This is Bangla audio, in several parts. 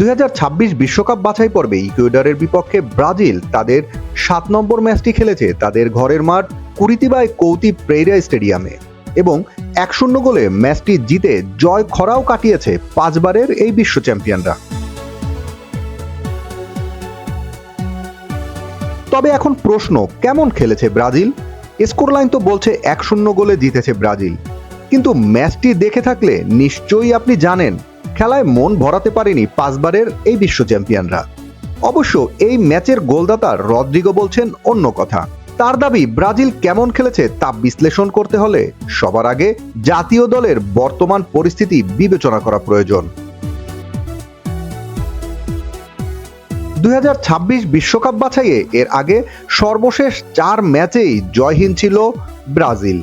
দুই বিশ্বকাপ বাছাই পর্বে ইকুয়েডরের বিপক্ষে ব্রাজিল তাদের সাত নম্বর ম্যাচটি খেলেছে তাদের ঘরের মাঠ কুরিতিবাই কৌতি প্রেইরা স্টেডিয়ামে। এবং এক শূন্য গোলে ম্যাচটি জিতে জয় খরাও কাটিয়েছে পাঁচবারের এই বিশ্ব চ্যাম্পিয়নরা। তবে এখন প্রশ্ন, কেমন খেলেছে ব্রাজিল? স্কোর লাইন তো বলছে এক শূন্য গোলে জিতেছে ব্রাজিল। কিন্তু ম্যাচটি দেখে থাকলে নিশ্চয়ই আপনি জানেন খেলায় মন ভরাতে পারেনি পাঁচবারের এই বিশ্ব চ্যাম্পিয়নরা। অবশ্য এই ম্যাচের গোলদাতা রদ্রিগো বলছেন অন্য কথা। তার দাবি, ব্রাজিল কেমন খেলেছে তা বিশ্লেষণ করতে হলে সবার আগে জাতীয় দলের বর্তমান পরিস্থিতি বিবেচনা করা প্রয়োজন। দুই বিশ্বকাপ বাছাইয়ে এর আগে সর্বশেষ চার ম্যাচেই জয়হীন ছিল ব্রাজিল।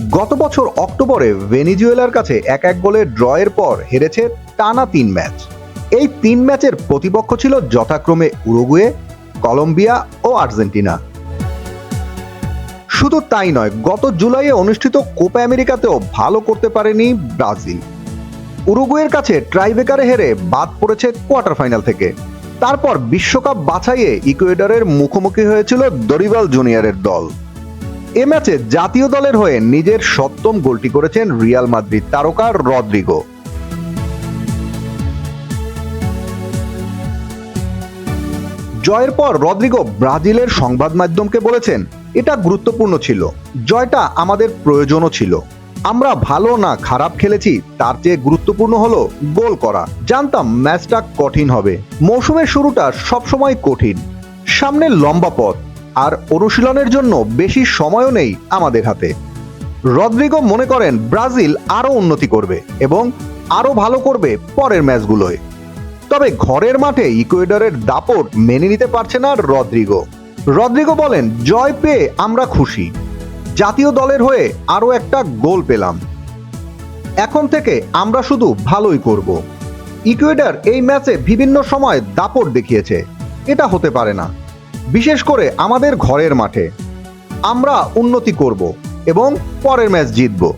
গত বছর অক্টোবরে ভেনিজুয়েলার কাছে এক এক গোলে ড্রয়ের পর হেরেছে টানা তিন ম্যাচ। এই তিন ম্যাচের প্রতিপক্ষ ছিল যথাক্রমে উরুগুয়ে, কলম্বিয়া ও আর্জেন্টিনা। শুধু তাই নয়, গত জুলাইয়ে অনুষ্ঠিত কোপা আমেরিকাতেও ভালো করতে পারেনি ব্রাজিল। উরুগুয়ের কাছে ট্রাইবেকারে হেরে বাদ পড়েছে কোয়ার্টার ফাইনাল থেকে। তারপর বিশ্বকাপ বাছাইয়ে ইকুয়েডরের মুখোমুখি হয়েছিল দরিবাল জুনিয়রের দল। এ ম্যাচে জাতীয় দলের হয়ে নিজের সপ্তম গোলটি করেছেন রিয়াল মাদ্রিদ তারকা রদ্রিগো। জয়ের পর রদ্রিগো ব্রাজিলের সংবাদ মাধ্যমকে বলেছেন, এটা গুরুত্বপূর্ণ ছিল। জয়টা আমাদের প্রয়োজনও ছিল। আমরা ভালো না খারাপ খেলেছি, তার চেয়ে গুরুত্বপূর্ণ হলো গোল করা। জানতাম ম্যাচটা কঠিন হবে। মৌসুমের শুরুটা সবসময় কঠিন। সামনে লম্বা পথ। আর অনুশীলনের জন্য বেশি সময়ও নেই আমাদের হাতে। রদ্রিগো মনে করেন ব্রাজিল আরও উন্নতি করবে এবং আরও ভালো করবে পরের ম্যাচগুলোয়। তবে ঘরের মাঠে ইকুয়েডরের দাপট মেনে নিতে পারছে না রদ্রিগো। রদ্রিগো বলেন, জয় পেয়ে আমরা খুশি। জাতীয় দলের হয়ে আরও একটা গোল পেলাম। এখন থেকে আমরা শুধু ভালোই করব। ইকুয়েডর এই ম্যাচে বিভিন্ন সময় দাপট দেখিয়েছে। এটা হতে পারে না। বিশেষ করে আমাদের ঘরের মাঠে। আমরা উন্নতি করব এবং পরের match জিতব।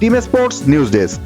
Team sports news desk.